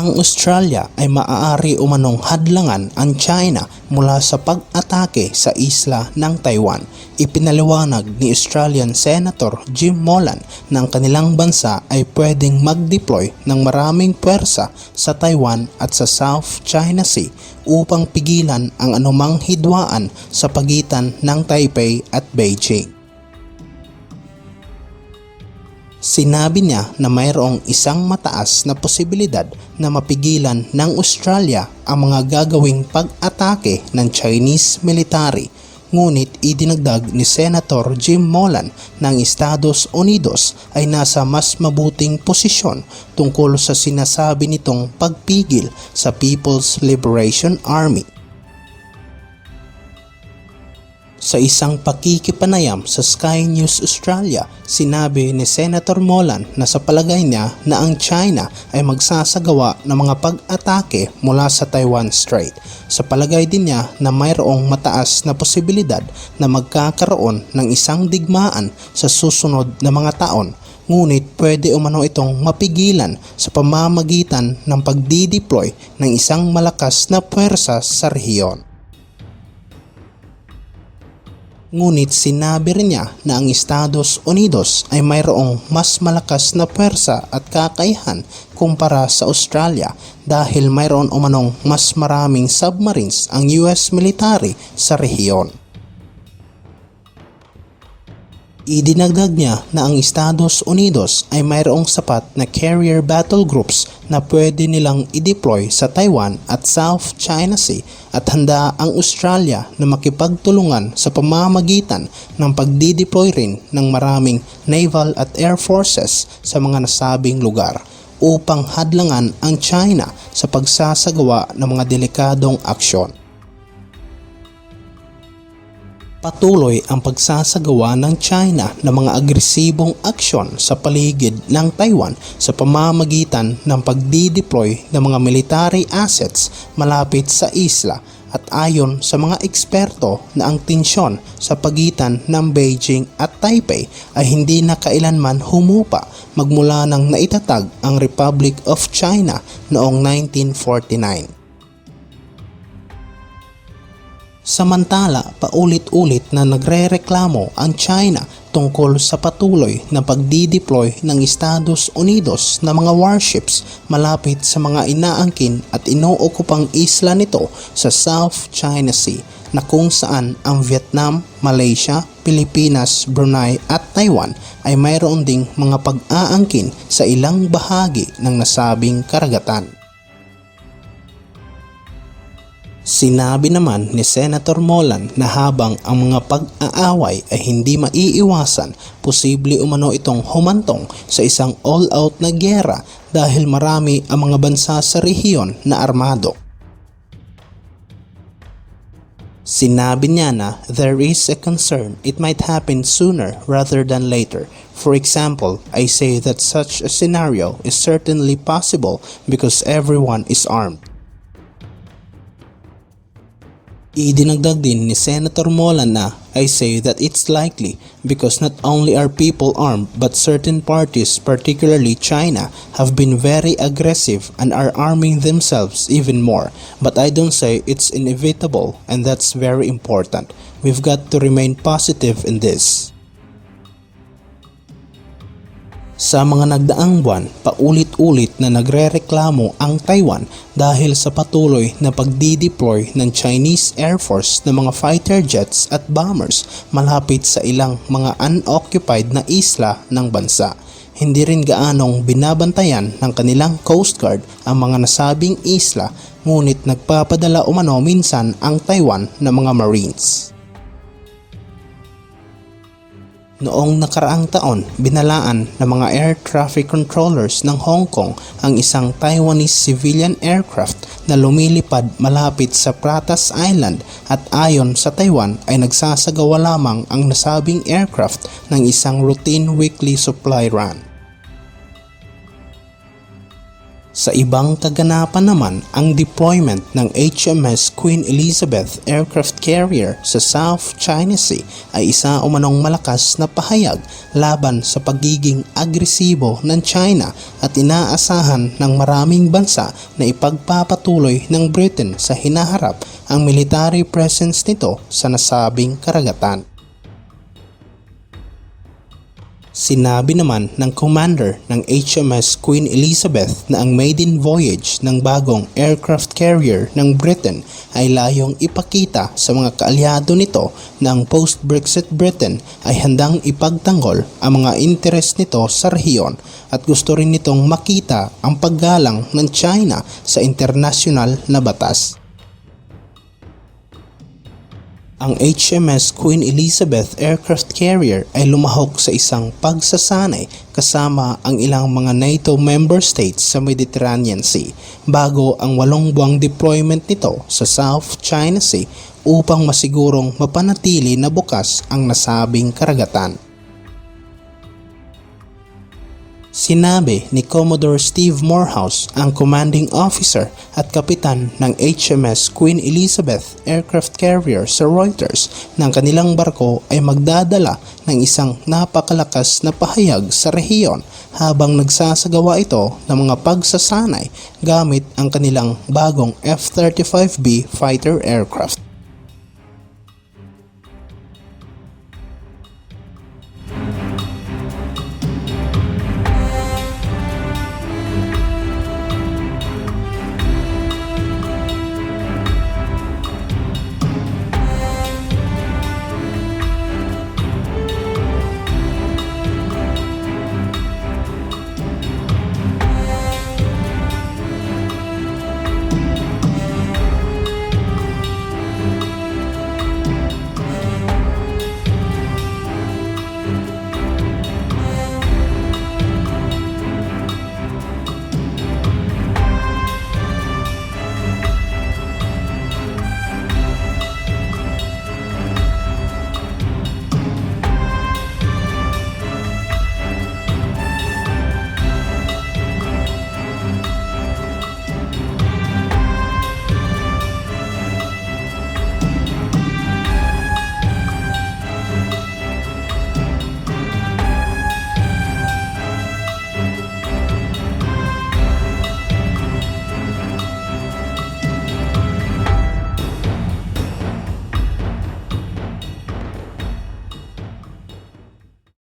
Ang Australia ay maaari umanong hadlangan ang China mula sa pag-atake sa isla ng Taiwan. Ipinaliwanag ni Australian Senator Jim Molan na ang kanilang bansa ay pwedeng mag-deploy ng maraming puwersa sa Taiwan at sa South China Sea upang pigilan ang anumang hidwaan sa pagitan ng Taipei at Beijing. Sinabi niya na mayroong isang mataas na posibilidad na mapigilan ng Australia ang mga gagawing pag-atake ng Chinese military. Ngunit idinagdag ni Senator Jim Molan ng Estados Unidos ay nasa mas mabuting posisyon tungkol sa sinasabi nitong pagpigil sa People's Liberation Army. Sa isang pakikipanayam sa Sky News Australia, sinabi ni Senator Molan na sa palagay niya na ang China ay magsasagawa ng mga pag-atake mula sa Taiwan Strait. Sa palagay din niya na mayroong mataas na posibilidad na magkakaroon ng isang digmaan sa susunod na mga taon ngunit pwede umano itong mapigilan sa pamamagitan ng pagdideploy ng isang malakas na puwersa sa rehiyon. Ngunit sinabi rin niya na ang Estados Unidos ay mayroong mas malakas na pwersa at kakayahan kumpara sa Australia dahil mayroon umanong mas maraming submarines ang US military sa rehiyon. Idinagdag niya na ang Estados Unidos ay mayroong sapat na carrier battle groups na pwede nilang i-deploy sa Taiwan at South China Sea at handa ang Australia na makipagtulungan sa pamamagitan ng pagdideploy rin ng maraming naval at air forces sa mga nasabing lugar upang hadlangan ang China sa pagsasagawa ng mga delikadong aksyon. Patuloy ang pagsasagawa ng China ng mga agresibong aksyon sa paligid ng Taiwan sa pamamagitan ng pagdideploy ng mga military assets malapit sa isla at ayon sa mga eksperto na ang tensyon sa pagitan ng Beijing at Taipei ay hindi na kailanman humupa magmula nang naitatag ang Republic of China noong 1949. Samantala, paulit-ulit na nagrereklamo ang China tungkol sa patuloy na pagdideploy ng Estados Unidos na mga warships malapit sa mga inaangkin at inookupang isla nito sa South China Sea na kung saan ang Vietnam, Malaysia, Pilipinas, Brunei at Taiwan ay mayroon ding mga pag-aangkin sa ilang bahagi ng nasabing karagatan. Sinabi naman ni Senator Molan na habang ang mga pag-aaway ay hindi maiiwasan, posible umano itong humantong sa isang all-out na gera dahil marami ang mga bansa sa rehiyon na armado. Sinabi niya na there is a concern it might happen sooner rather than later. For example, I say that such a scenario is certainly possible because everyone is armed. Idinagdag din ni Senator Molan na I say that it's likely because not only are people armed but certain parties, particularly China, have been very aggressive and are arming themselves even more. But I don't say it's inevitable and that's very important. We've got to remain positive in this. Sa mga nagdaang buwan, paulit-ulit na nagrereklamo ang Taiwan dahil sa patuloy na pagdideploy ng Chinese Air Force ng mga fighter jets at bombers malapit sa ilang mga unoccupied na isla ng bansa. Hindi rin gaanong binabantayan ng kanilang Coast Guard ang mga nasabing isla ngunit nagpapadala umano minsan ang Taiwan ng mga Marines. Noong nakaraang taon, binalaan ng mga air traffic controllers ng Hong Kong ang isang Taiwanese civilian aircraft na lumilipad malapit sa Pratas Island at ayon sa Taiwan ay nagsasagawa lamang ang nasabing aircraft ng isang routine weekly supply run. Sa ibang kaganapan naman, ang deployment ng HMS Queen Elizabeth aircraft carrier sa South China Sea ay isa umanong malakas na pahayag laban sa pagiging agresibo ng China at inaasahan ng maraming bansa na ipagpapatuloy ng Britain sa hinaharap ang military presence nito sa nasabing karagatan. Sinabi naman ng commander ng HMS Queen Elizabeth na ang maiden voyage ng bagong aircraft carrier ng Britain ay layong ipakita sa mga kaalyado nito na ang post-Brexit Britain ay handang ipagtanggol ang mga interes nito sa rehiyon at gusto rin nitong makita ang paggalang ng China sa internasyonal na batas. Ang HMS Queen Elizabeth aircraft carrier ay lumahok sa isang pagsasanay kasama ang ilang mga NATO member states sa Mediterranean Sea bago ang walong buwang deployment nito sa South China Sea upang masigurong mapanatili na bukas ang nasabing karagatan. Sinabi ni Commodore Steve Morehouse, ang commanding officer at kapitan ng HMS Queen Elizabeth aircraft carrier sa Reuters ang kanilang barko ay magdadala ng isang napakalakas na pahayag sa rehiyon habang nagsasagawa ito ng mga pagsasanay gamit ang kanilang bagong F-35B fighter aircraft.